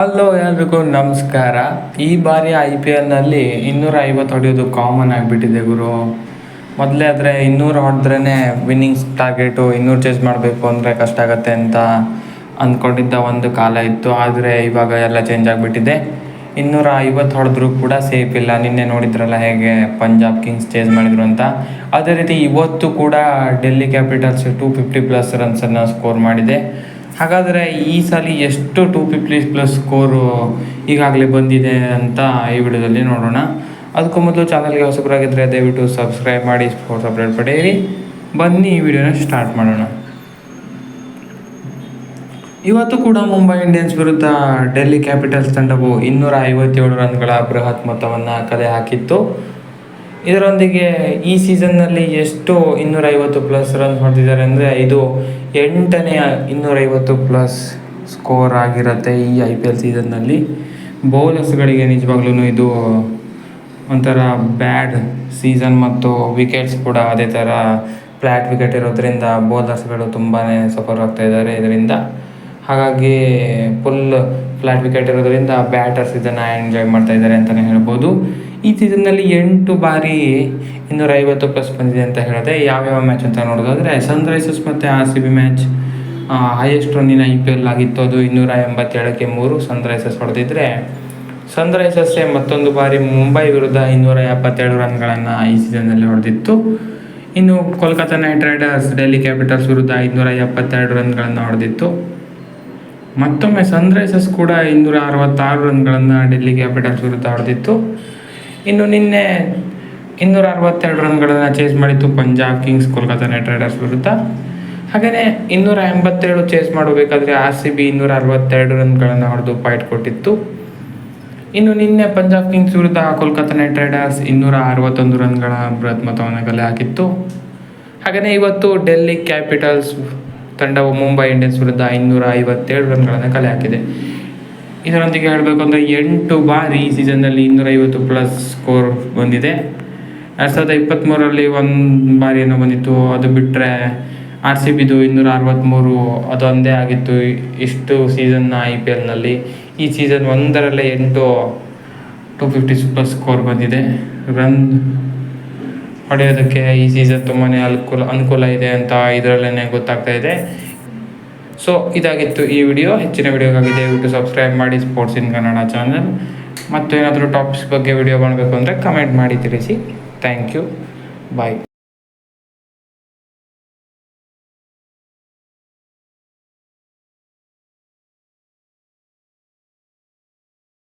Hello ಎಲ್ರಿಗೂ ನಮಸ್ಕಾರ. ಈ ಬಾರಿ ಐ ಪಿ ಎಲ್ನಲ್ಲಿ ಇನ್ನೂರ ಐವತ್ತು ಹೊಡೆಯೋದು ಕಾಮನ್ ಆಗಿಬಿಟ್ಟಿದೆ ಗುರು. ಮೊದಲೇ ಆದರೆ ಇನ್ನೂರು ಹೊಡೆದ್ರೇ ವಿನ್ನಿಂಗ್ಸ್ ಟಾರ್ಗೆಟು ಇನ್ನೂರು ಚೇಸ್ ಮಾಡಬೇಕು ಅಂದರೆ ಕಷ್ಟ ಆಗುತ್ತೆ ಅಂತ ಅಂದ್ಕೊಂಡಿದ್ದ ಒಂದು ಕಾಲ ಇತ್ತು. ಆದರೆ ಇವಾಗ ಎಲ್ಲ ಚೇಂಜ್ ಆಗಿಬಿಟ್ಟಿದೆ. ಇನ್ನೂರ ಐವತ್ತು ಹೊಡೆದ್ರೂ ಕೂಡ ಸೇಫ್ ಇಲ್ಲ. ನಿನ್ನೆ ನೋಡಿದ್ರಲ್ಲ ಹೇಗೆ ಪಂಜಾಬ್ ಕಿಂಗ್ಸ್ ಚೇಸ್ ಮಾಡಿದ್ರು ಅಂತ. ಅದೇ ರೀತಿ ಇವತ್ತು ಕೂಡ Delhi Capitals two fifty plus ರನ್ಸನ್ನು score ಮಾಡಿದೆ. ಹಾಗಾದರೆ ಈ ಸಲ ಎಷ್ಟು ಟು ಫಿಫ್ಟಿ ಪ್ಲಸ್ ಸ್ಕೋರು ಈಗಾಗಲೇ ಬಂದಿದೆ ಅಂತ ಈ ವಿಡಿಯೋದಲ್ಲಿ ನೋಡೋಣ. ಅದಕ್ಕೂ ಮೊದಲು ಚಾನಲ್ಗೆ ಹೊಸಬರಾಗಿದ್ದರೆ ದಯವಿಟ್ಟು ಸಬ್ಸ್ಕ್ರೈಬ್ ಮಾಡಿ ಸ್ಪೋರ್ಟ್ಸ್ ಅಪ್ಡೇಟ್ ಪಡೆಯಿರಿ. ಬನ್ನಿ ಈ ವಿಡಿಯೋನ ಸ್ಟಾರ್ಟ್ ಮಾಡೋಣ. ಇವತ್ತು ಕೂಡ ಮುಂಬೈ ಇಂಡಿಯನ್ಸ್ ವಿರುದ್ಧ ಡೆಲ್ಲಿ ಕ್ಯಾಪಿಟಲ್ಸ್ ತಂಡವು ಇನ್ನೂರ ಐವತ್ತೇಳು ರನ್ಗಳ ಬೃಹತ್ ಮೊತ್ತವನ್ನು ಕಲೆ ಹಾಕಿತ್ತು. ಇದರೊಂದಿಗೆ ಈ ಸೀಸನ್ನಲ್ಲಿ ಎಷ್ಟು ಇನ್ನೂರೈವತ್ತು ಪ್ಲಸ್ ರನ್ ಹೊಡೆದಿದ್ದಾರೆ ಅಂದರೆ ಇದು ಎಂಟನೆಯ ಇನ್ನೂರೈವತ್ತು ಪ್ಲಸ್ ಸ್ಕೋರ್ ಆಗಿರುತ್ತೆ ಈ ಐ ಪಿ ಎಲ್ ಸೀಸನ್ನಲ್ಲಿ. ಬೌಲರ್ಸ್ಗಳಿಗೆ ನಿಜವಾಗ್ಲೂ ಇದು ಒಂಥರ ಬ್ಯಾಡ್ ಸೀಸನ್ ಮತ್ತು ವಿಕೆಟ್ಸ್ ಕೂಡ ಅದೇ ಥರ ಫ್ಲ್ಯಾಟ್ ವಿಕೆಟ್ ಇರೋದ್ರಿಂದ ಬೌಲರ್ಸ್ಗಳು ತುಂಬಾ ಸಫರ್ ಆಗ್ತಾ ಇದ್ದಾರೆ ಇದರಿಂದ. ಹಾಗಾಗಿ ಫುಲ್ ಫ್ಲ್ಯಾಟ್ ವಿಕೆಟ್ ಇರೋದ್ರಿಂದ ಬ್ಯಾಟರ್ಸ್ ಇದನ್ನು ಎಂಜಾಯ್ ಮಾಡ್ತಾ ಇದ್ದಾರೆ ಅಂತಲೇ ಹೇಳ್ಬೋದು. ಈ ಸೀಸನ್ನಲ್ಲಿ ಎಂಟು ಬಾರಿ ಇನ್ನೂರ ಐವತ್ತು ಪ್ಲಸ್ ಬಂದಿದೆ ಅಂತ ಹೇಳಿದೆ ಯಾವ್ಯಾವ ಮ್ಯಾಚ್ ಅಂತ ನೋಡೋದಾದರೆ ಸನ್ರೈಸರ್ಸ್ ಮತ್ತು R C B match highest ರನ್ನಿನ I P L ಆಗಿತ್ತು ಅದು ಇನ್ನೂರ ಎಂಬತ್ತೇಳಕ್ಕೆ ಮೂರು ಸನ್ರೈಸರ್ಸ್ ಹೊಡೆದಿದ್ರೆ. ಸನ್ರೈಸರ್ಸೇ ಮತ್ತೊಂದು ಬಾರಿ ಮುಂಬೈ ವಿರುದ್ಧ ಇನ್ನೂರ ಎಪ್ಪತ್ತೆರಡು ರನ್ಗಳನ್ನು ಈ ಸೀಸನ್ನಲ್ಲಿ ಹೊಡೆದಿತ್ತು. ಇನ್ನು Kolkata Knight Riders Delhi Capitals ವಿರುದ್ಧ ಇನ್ನೂರ ಎಪ್ಪತ್ತೆರಡು ರನ್ಗಳನ್ನು ಹೊಡೆದಿತ್ತು. ಮತ್ತೊಮ್ಮೆ ಸನ್ರೈಸರ್ಸ್ ಕೂಡ ಇನ್ನೂರ ಅರವತ್ತಾರು ರನ್ಗಳನ್ನು ಡೆಲ್ಲಿ ಕ್ಯಾಪಿಟಲ್ಸ್ ವಿರುದ್ಧ ಹೊಡೆದಿತ್ತು. ಇನ್ನು ನಿನ್ನೆ ಇನ್ನೂರ ಅರವತ್ತೆರಡು ರನ್ಗಳನ್ನು ಚೇಸ್ ಮಾಡಿತ್ತು Punjab Kings Kolkata Knight Riders ವಿರುದ್ಧ. ಹಾಗೆಯೇ ಇನ್ನೂರ ಎಂಬತ್ತೇಳು ಚೇಸ್ ಮಾಡಬೇಕಾದ್ರೆ ಆರ್ ಸಿ ಬಿ ಇನ್ನೂರ ಅರವತ್ತೆರಡು ರನ್ಗಳನ್ನು ಹೊಡೆದು ಪಾಯಿಂಟ್ ಕೊಟ್ಟಿತ್ತು. ಇನ್ನು ನಿನ್ನೆ ಪಂಜಾಬ್ ಕಿಂಗ್ಸ್ ವಿರುದ್ಧ ಕೋಲ್ಕತ್ತಾ ನೈಟ್ ರೈಡರ್ಸ್ ಇನ್ನೂರ ಅರವತ್ತೊಂದು ರನ್ಗಳ ಬೃಹತ್ ಮೊತ್ತವನ್ನು ಕಲೆ ಹಾಕಿತ್ತು. ಹಾಗೆಯೇ ಇವತ್ತು ಡೆಲ್ಲಿ ಕ್ಯಾಪಿಟಲ್ಸ್ ತಂಡವು ಮುಂಬೈ ಇಂಡಿಯನ್ಸ್ ವಿರುದ್ಧ ಇನ್ನೂರ ಐವತ್ತೇಳು ರನ್ಗಳನ್ನು ಕಲೆ ಹಾಕಿದೆ. ಇದರೊಂದಿಗೆ ಹೇಳಬೇಕು ಅಂದರೆ ಎಂಟು ಬಾರಿ ಈ ಸೀಸನ್ನಲ್ಲಿ ಇನ್ನೂರೈವತ್ತು ಪ್ಲಸ್ ಸ್ಕೋರ್ ಬಂದಿದೆ. ಎರಡು ಸಾವಿರದ ಇಪ್ಪತ್ತ್ಮೂರಲ್ಲಿ ಒಂದು ಬಾರಿ ಬಂದಿತ್ತು. ಅದು ಬಿಟ್ಟರೆ ಆರ್ ಸಿ ಬಿದು ಇನ್ನೂರ ಅರವತ್ತ್ಮೂರು ಒಂದೇ ಆಗಿತ್ತು ಇಷ್ಟು ಸೀಸನ್ನ ಐ ಪಿ ಎಲ್ನಲ್ಲಿ. ಈ ಸೀಸನ್ ಒಂದರಲ್ಲೇ ಎಂಟು ಟು ಫಿಫ್ಟಿ ಪ್ಲಸ್ ಸ್ಕೋರ್ ಬಂದಿದೆ. ರನ್ ಹೊಡೆಯೋದಕ್ಕೆ ಈ ಸೀಸನ್ ತುಂಬಾ ಅನುಕೂಲ ಅನುಕೂಲ ಇದೆ ಅಂತ ಇದರಲ್ಲೇ ಗೊತ್ತಾಗ್ತಾ ಇದೆ. ಸೊ ಇದಾಗಿತ್ತು ಈ ವಿಡಿಯೋ ಹೆಚ್ಚಿನ ವಿಡಿಯೋಗಾಗಿ ದಯವಿಟ್ಟು ಸಬ್ಸ್ಕ್ರೈಬ್ ಮಾಡಿ ಸ್ಪೋರ್ಟ್ಸ್ ಇನ್ ಕನ್ನಡ ಚಾನಲ್ ಮತ್ತು ಏನಾದರೂ ಟಾಪಿಕ್ಸ್ ಬಗ್ಗೆ ವಿಡಿಯೋ ಮಾಡಬೇಕು ಅಂದರೆ ಕಮೆಂಟ್ ಮಾಡಿ ತಿಳಿಸಿ. Thank you bye